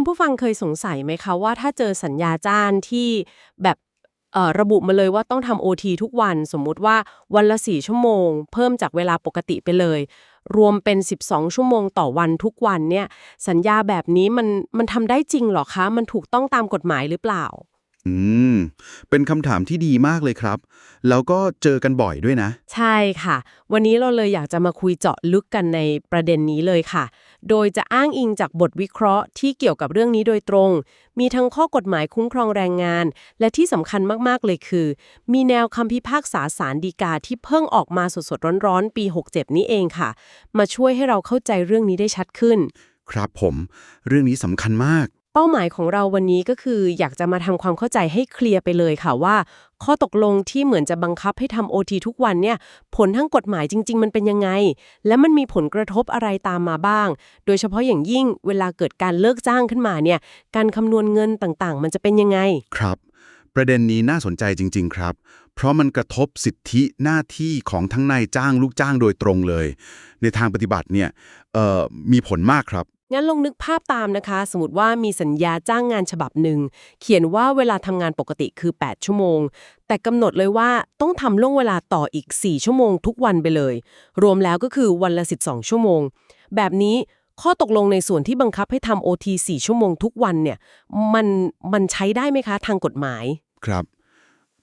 คุณผู้ฟังเคยสงสัยไหมคะว่าถ้าเจอสัญญาจ้างที่แบบระบุมาเลยว่าต้องทำโอททุกวัน สมมุติว่าวันละ 4 ชั่วโมง เพิ่มจากเวลาปกติไปเลย รวมเป็น 12 ชั่วโมงต่อวันทุกวันเนี่ย สัญญาแบบนี้มันมันทำได้จริงหรอคะ มันถูกต้องตามกฎหมายหรือเปล่า อืม เป็นคำถามที่ดีมากเลยครับ แล้วก็เจอกันบ่อยด้วยนะ ใช่ค่ะ วันนี้เราเลยอยากจะมาคุยเจาะลึกกันในประเด็นนี้เลยค่ะ โดยจะอ้างอิงจากบทวิเคราะห์ที่เกี่ยวกับเรื่องนี้โดยตรง มีทั้งข้อกฎหมายคุ้มครองแรงงาน และที่สำคัญมากๆเลยคือ มีแนวคำพิพากษาสารดีกาที่เพิ่งออกมาสดๆร้อนๆปี 67 นี้เองค่ะ มาช่วยให้เราเข้าใจเรื่องนี้ได้ชัดขึ้น ครับผม เรื่องนี้สำคัญมาก เป้าหมายของเราวันนี้ก็คืออยากจะมาทำความเข้าใจให้เคลียร์ไปเลยค่ะว่า ข้อตกลงที่เหมือนจะบังคับให้ทำโอทีทุกวันเนี่ย ผลทั้งกฎหมายจริง ๆ มันเป็นยังไง และมันมีผลกระทบอะไรตามมาบ้าง โดยเฉพาะอย่างยิ่งเวลาเกิดการเลิกจ้างขึ้นมาเนี่ย การคำนวณเงินต่างๆ มันจะเป็นยังไง ครับ ประเด็นนี้น่าสนใจจริง ๆ ครับ เพราะมันกระทบสิทธิหน้าที่ของทั้งนายจ้างลูกจ้างโดยตรงเลย ในทางปฏิบัติเนี่ยเอ่อมีผลมากครับ งั้นลองนึกภาพตามนะคะ สมมติว่ามีสัญญาจ้างงานฉบับหนึ่ง เขียนว่าเวลาทำงานปกติคือ 8 ชั่วโมง แต่กำหนดเลยว่าต้องทำล่วงเวลาต่ออีก 4 ชั่วโมงทุกวันไปเลย รวมแล้วก็คือวันละ 12 ชั่วโมง แบบนี้ข้อตกลงในส่วนที่บังคับให้ทำ OT 4ชั่วโมงทุกวันเนี่ยมันมันใช้ได้ไหมคะ ทางกฎหมายครับ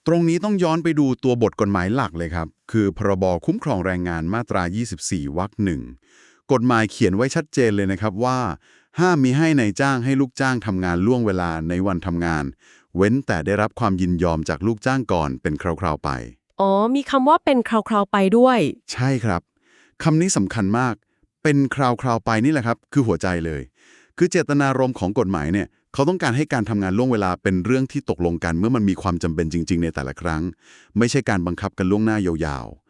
ตรงนี้ต้องย้อนไปดูตัวบทกฎหมายหลักเลยครับ คือพรบคุ้มครองแรงงานมาตรา 24วรรคหนึ่ง กฎหมายเขียนไว้ชัดเจนเลยนะครับว่า ห้ามมีให้ในายจ้างให้ลูกจ้างทำงานล่วงเวลาในวันทำงาน เว้นแต่ได้รับความยินยอมจากลูกจ้างก่อนเป็นคราวๆไป อ๋อ มีคำว่าเป็นคราวๆไปด้วย ใช่ครับคำนี้สำคัญมาก เป็นคราวๆไปนี่แหละครับ คือหัวใจเลย คือเจตนารมณ์ของกฎหมายเนี่ยเขาต้องการให้การทำงานล่วงเวลาเป็นเรื่องที่ตกลงกันเมื่อมันมีความจำเป็นจริง ๆ ในแต่ละครั้ง ไม่ใช่การบังคับกันล่วงหน้ายาวๆ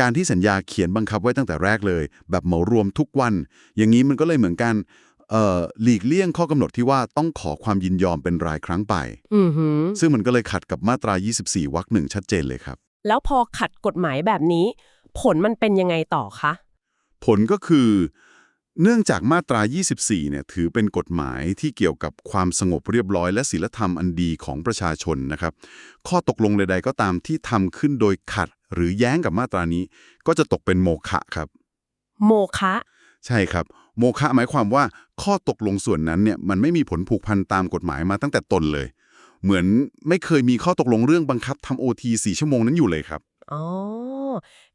การที่สัญญาเขียนบังคับไว้ตั้งแต่แรกเลย แบบเหมารวมทุกวัน อย่างนี้มันก็เลยเหมือนกันเอ่อหลีกเลี่ยงข้อกำหนดที่ว่าต้องขอความยินยอมเป็นรายครั้งไปอือหือซึ่งมันก็เลยขัดกับมาตรา 24 วรรคหนึ่งชัดเจนเลยครับ แล้วพอขัดกฎหมายแบบนี้ ผลมันเป็นยังไงต่อคะ ผลก็คือ เนื่องจากมาตรา 24 เนี่ยถือเป็นกฎหมายที่เกี่ยวกับความสงบเรียบร้อย และศีลธรรมอันดีของประชาชนนะครับ ข้อตกลงใดๆก็ตามที่ทำขึ้นโดยขัด หรือแย้งกับมาตรานี้ ก็จะตกเป็นโมฆะครับ โมคะใช่ครับ โมฆะหมายความว่าข้อตกลงส่วนนั้นเนี่ยมันไม่มีผลผูกพันตามกฎหมายมาตั้งแต่ต้นเลย เหมือนไม่เคยมีข้อตกลงเรื่องบังคับทำโอทีสี่ชั่วโมงนั้นอยู่เลยครับอ๋อ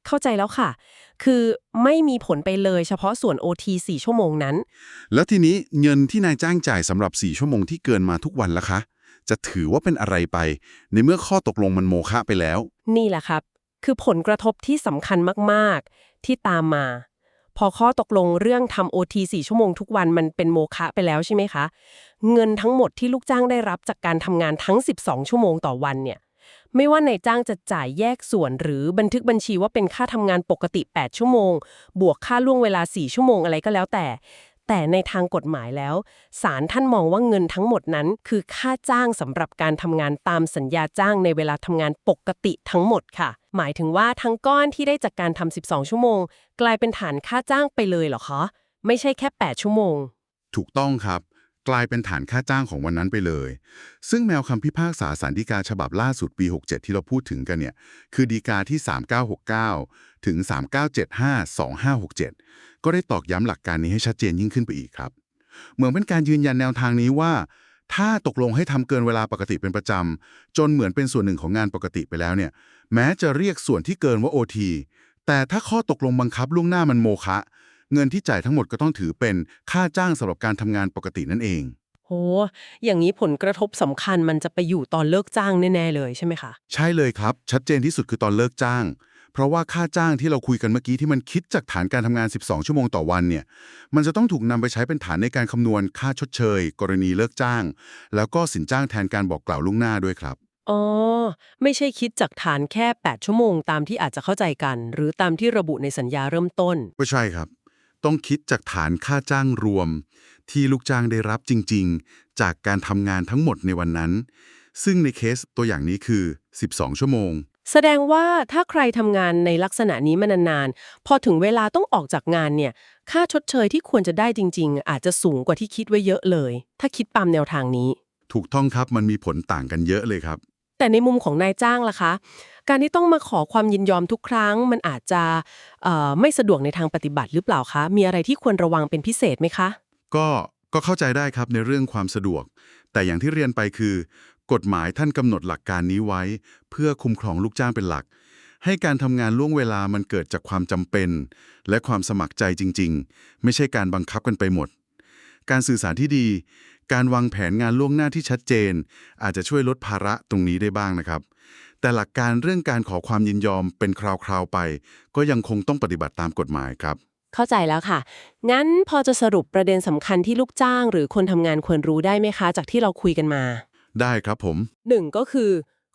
เข้าใจแล้วค่ะ คือไม่มีผลไปเลยเฉพาะส่วน OT 4 ชั่วโมงนั้น แล้วทีนี้เงินที่นายจ้างจ่ายสำหรับ 4 ชั่วโมงที่เกินมาทุกวันล่ะคะ จะถือว่าเป็นอะไรไป ในเมื่อข้อตกลงมันโมฆะไปแล้ว นี่แหละครับ คือผลกระทบที่สำคัญมากๆ ที่ตามมา พอข้อตกลงเรื่องทำ OT 4ชั่วโมงทุกวันมันเป็นโมฆะไปแล้วใช่ไหมคะ เงินทั้งหมดที่ลูกจ้างได้รับจากการทำงานทั้ง 12 ชั่วโมงต่อวันเนี่ยไม่ว่านายจ้างจะจ่ายแยกส่วนหรือบันทึกบัญชีว่าเป็นค่าทำงานปกติ 8 ชั่วโมง บวกค่าล่วงเวลา 4 ชั่วโมงอะไรก็แล้วแต่ แต่ในทางกฎหมายแล้วศาลท่านมองว่าเงินทั้งหมดนั้น คือค่าจ้างสำหรับการทำงานตามสัญญาจ้างในเวลาทำงานปกติทั้งหมดค่ะ หมายถึงว่าทั้งก้อนที่ได้จากการทำ12 ชั่วโมง กลายเป็นฐานค่าจ้างไปเลยเหรอคะ ไม่ใช่แค่ 8 ชั่วโมง ถูกต้องครับ กลายเป็นฐานค่าจ้างของวันนั้นไปเลย ซึ่งแนวคำพิพากษาสารดีกาฉบับล่าสุดปี 67 ที่เราพูดถึงกันเนี่ย คือดีกาที่ 3969 ถึง 3975-2567 ก็ได้ตอกย้ำหลักการนี้ให้ชัดเจนยิ่งขึ้นไปอีกครับ เหมือนเป็นการยืนยันแนวทางนี้ว่า ถ้าตกลงให้ทำเกินเวลาปกติเป็นประจำจนเหมือนเป็นส่วนหนึ่งของงานปกติไปแล้วเนี่ย แม้จะเรียกส่วนที่เกินว่า OT แต่ถ้าข้อตกลงบังคับล่วงหน้ามันโมฆะ เงินที่จ่ายทั้งหมดก็ต้องถือเป็นค่าจ้างสำหรับการทำงานปกตินั่นเอง โห อย่างนี้ผลกระทบสำคัญมันจะไปอยู่ตอนเลิกจ้างแน่ๆเลยใช่ไหมคะ ใช่เลยครับ ชัดเจนที่สุดคือตอนเลิกจ้าง เพราะว่าค่าจ้างที่เราคุยกันเมื่อกี้ที่มันคิดจากฐานการทำงาน 12 ชั่วโมงต่อวันเนี่ย มันจะต้องถูกนำไปใช้เป็นฐานในการคำนวณค่าชดเชย กรณีเลิกจ้าง แล้วก็สินจ้างแทนการบอกกล่าวล่วงหน้าด้วยครับ อ๋อ ไม่ใช่คิดจากฐานแค่ 8 ชั่วโมงตามที่อาจจะเข้าใจกัน หรือตามที่ระบุในสัญญาเริ่มต้น ไม่ใช่ครับ ต้องคิดจากฐานค่าจ้างรวม ที่ลูกจ้างได้รับจริง ๆ จากการทำงานทั้งหมดในวันนั้น ซึ่งในเคสตัวอย่างนี้คือ 12 ชั่วโมง แสดงว่าถ้าใครทำงานในลักษณะนี้มานานๆ พอถึงเวลาต้องออกจากงานเนี่ย ค่าชดเชยที่ควรจะได้จริง ๆ อาจจะสูงกว่าที่คิดไว้เยอะเลย ถ้าคิดตามแนวทางนี้ ถูกต้องครับมันมีผลต่างกันเยอะเลยครับ แต่ในมุมของนายจ้างล่ะคะ การที่ต้องมาขอความยินยอมทุกครั้ง มันอาจจะไม่สะดวกในทางปฏิบัติหรือเปล่าคะ มีอะไรที่ควรระวังเป็นพิเศษไหมคะ ก็ก็เข้าใจได้ครับในเรื่องความสะดวก แต่อย่างที่เรียนไปคือ กฎหมายท่านกำหนดหลักการนี้ไว้ เพื่อคุ้มครองลูกจ้างเป็นหลัก ให้การทำงานล่วงเวลามันเกิดจากความจำเป็น และความสมัครใจจริง ๆ ไม่ใช่การบังคับกันไปหมด การสื่อสารที่ดี การวางแผนงานล่วงหน้าที่ชัดเจน อาจจะช่วยลดภาระตรงนี้ได้บ้างนะครับ แต่หลักการเรื่องการขอความยินยอมเป็นคราวๆไป ก็ยังคงต้องปฏิบัติตามกฎหมายครับ เข้าใจแล้วค่ะ งั้นพอจะสรุปประเด็นสำคัญที่ลูกจ้าง หรือคนทำงานควรรู้ได้ไหมคะ จากที่เราคุยกันมา ได้ครับผม หนึ่งก็คือ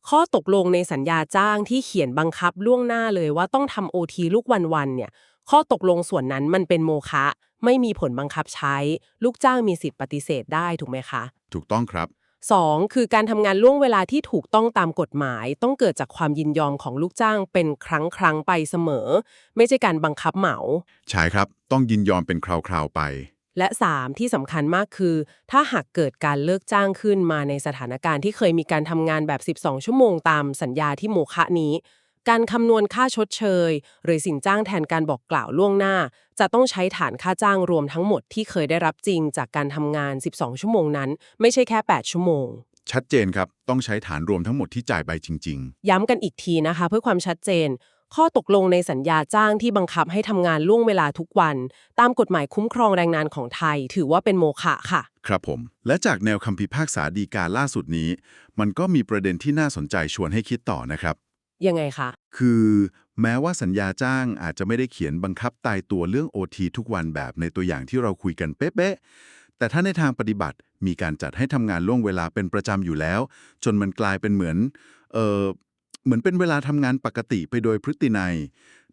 ข้อตกลงในสัญญาจ้างที่เขียนบังคับล่วงหน้าเลยว่าต้องทำโอทีลูกวันๆเนี่ย ข้อตกลงส่วนนั้นมันเป็นโมฆะไม่มีผลบังคับใช้ ลูกจ้างมีสิทธิปฏิเสธได้ถูกไหมคะ ถูกต้องครับ 2. คือการทำงานล่วงเวลาที่ถูกต้องตามกฎหมาย ต้องเกิดจากความยินยอมของลูกจ้างเป็นครั้งครั้งๆไปเสมอ ไม่ใช่การบังคับเหมา ใช่ครับ ต้องยินยอมเป็นคราวๆไป และ 3. ที่สำคัญมากคือ ถ้าหากเกิดการเลิกจ้างขึ้นมาในสถานการณ์ที่เคยมีการทำงานแบบ 12 ชั่วโมงตามสัญญาที่โมคะนี้ การคำนวณค่าชดเชย หรือสินจ้างแทนการบอกกล่าวล่วงหน้า จะต้องใช้ฐานค่าจ้างรวมทั้งหมดที่เคยได้รับจริงจากการทำงาน 12 ชั่วโมงนั้น ไม่ใช่แค่ 8 ชั่วโมง ชัดเจนครับ ต้องใช้ฐานรวมทั้งหมดที่จ่ายไปจริง ย้ำกันอีกทีนะคะ เพื่อความชัดเจน ข้อตกลงในสัญญาจ้างที่บังคับให้ทำงานล่วงเวลาทุกวัน ตามกฎหมายคุ้มครองแรงงานของไทย ถือว่าเป็นโมฆะค่ะ ๆ ครับผม และจากแนวคำพิพากษาดีกาล่าสุดนี้ มันก็มีประเด็นที่น่าสนใจชวนให้คิดต่อนะครับ ยังไงคะ คือแม้ว่าสัญญาจ้างอาจจะไม่ได้เขียนบังคับตายตัวเรื่อง OT ทุกวันแบบในตัวอย่างที่เราคุยกันเป๊ะๆ แต่ถ้าในทางปฏิบัติมีการจัดให้ทำงานล่วงเวลาเป็นประจำอยู่แล้ว จนมันกลายเป็นเหมือน เออ เหมือนเป็นเวลาทำงานปกติไปโดยพฤตินัย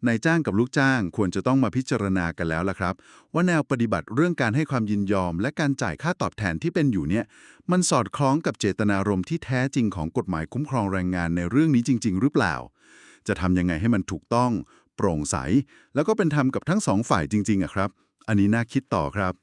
นายจ้างกับลูกจ้างควรจะต้องมาพิจารณากันแล้วล่ะครับ ว่าแนวปฏิบัติเรื่องการให้ความยินยอม และการจ่ายค่าตอบแทนที่เป็นอยู่เนี่ย มันสอดคล้องกับเจตนารมณ์ที่แท้จริงของกฎหมายคุ้มครองแรงงานในเรื่องนี้จริง ๆ หรือเปล่า จะทำยังไงให้มันถูกต้อง โปร่งใส แล้วก็เป็นธรรมกับทั้งสองฝ่ายจริงๆอะครับ อันนี้น่าคิดต่อครับ